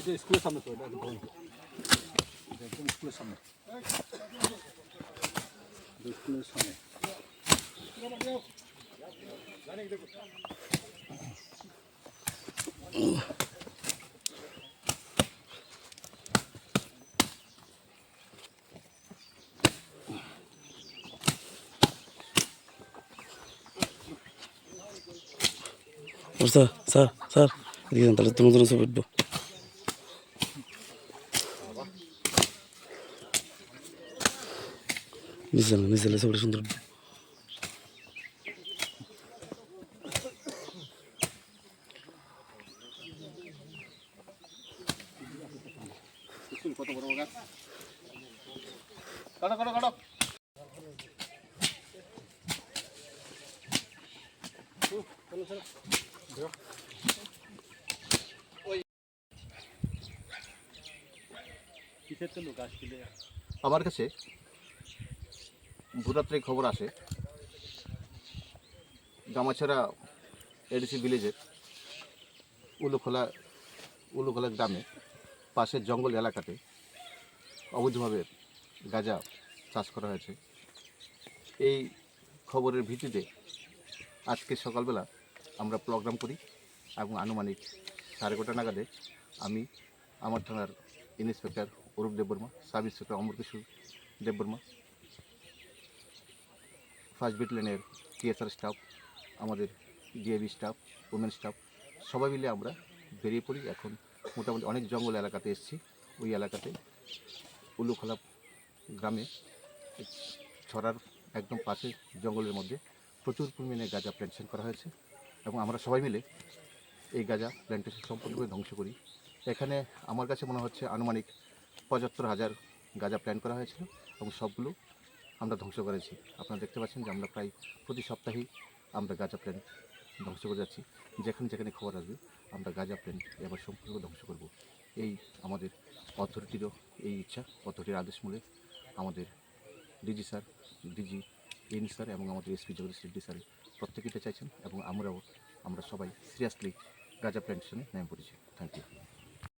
এটা স্কুলের সামনে তো এটা একদম স্কুলের সামনে স্কুলের সামনে স্যার স্যার স্যার এদিকে তাহলে তোমাদের সব উঠবো নিচে না নিচে সবটা সুন্দর কত বড় গাছ কাটো কাটো কাটো লোক আসছিল আমার কাছে ভূরাত্রিক খবর আসে। গামাছড়া এডিসি ভিলেজের উলুখোলা উলুখোলা গ্রামে পাশের জঙ্গল এলাকাতে অবৈধভাবে গাঁজা চাষ করা হয়েছে। এই খবরের ভিত্তিতে আজকে সকালবেলা আমরা প্রোগ্রাম করি এবং আনুমানিক সাড়ে গোটা নাগাদে আমি আমার থানার inspector Arup Debbarma, sub inspector Amar Kishore Debbarma first ব্যাটালিয়নের TSR staff, আমাদের ডিএবি স্টাফ, ওমেন স্টাফ, সবাই মিলে আমরা বেরিয়ে পড়ি। এখন মোটামুটি অনেক জঙ্গল এলাকাতে এসেছি। ওই এলাকাতে উলুখোলা গ্রামে ছড়ার একদম পাশে জঙ্গলের মধ্যে প্রচুর পরিমাণে গাঁজা প্ল্যান্টেশন করা হয়েছে এবং আমরা সবাই মিলে এই গাঁজা প্ল্যান্টেশন সম্পূর্ণভাবে ধ্বংস করি। এখানে আমার কাছে মনে হচ্ছে আনুমানিক পঁচাত্তর হাজার গাঁজা প্ল্যান করা হয়েছিল এবং সবগুলো আমরা ধ্বংস করেছি। আপনারা দেখতে পাচ্ছেন যে আমরা প্রায় প্রতি সপ্তাহেই আমরা গাঁজা প্ল্যান ধ্বংস করে যাচ্ছি। যেখানে যেখানে খবর আসবে, আমরা গাঁজা প্ল্যান এবার সম্পূর্ণ ধ্বংস করব। এই আমাদের অথরিটিরও এই ইচ্ছা অথরিটির আদেশ মূলে আমাদের DG sir, DG N sir এবং আমাদের এসপি জগদীশ রেড্ডি স্যার প্রত্যেকে চাইছেন এবং আমরাও, আমরা সবাই সিরিয়াসলি গাঁজা প্ল্যান্টেশনে নেমে পড়েছি। Thank you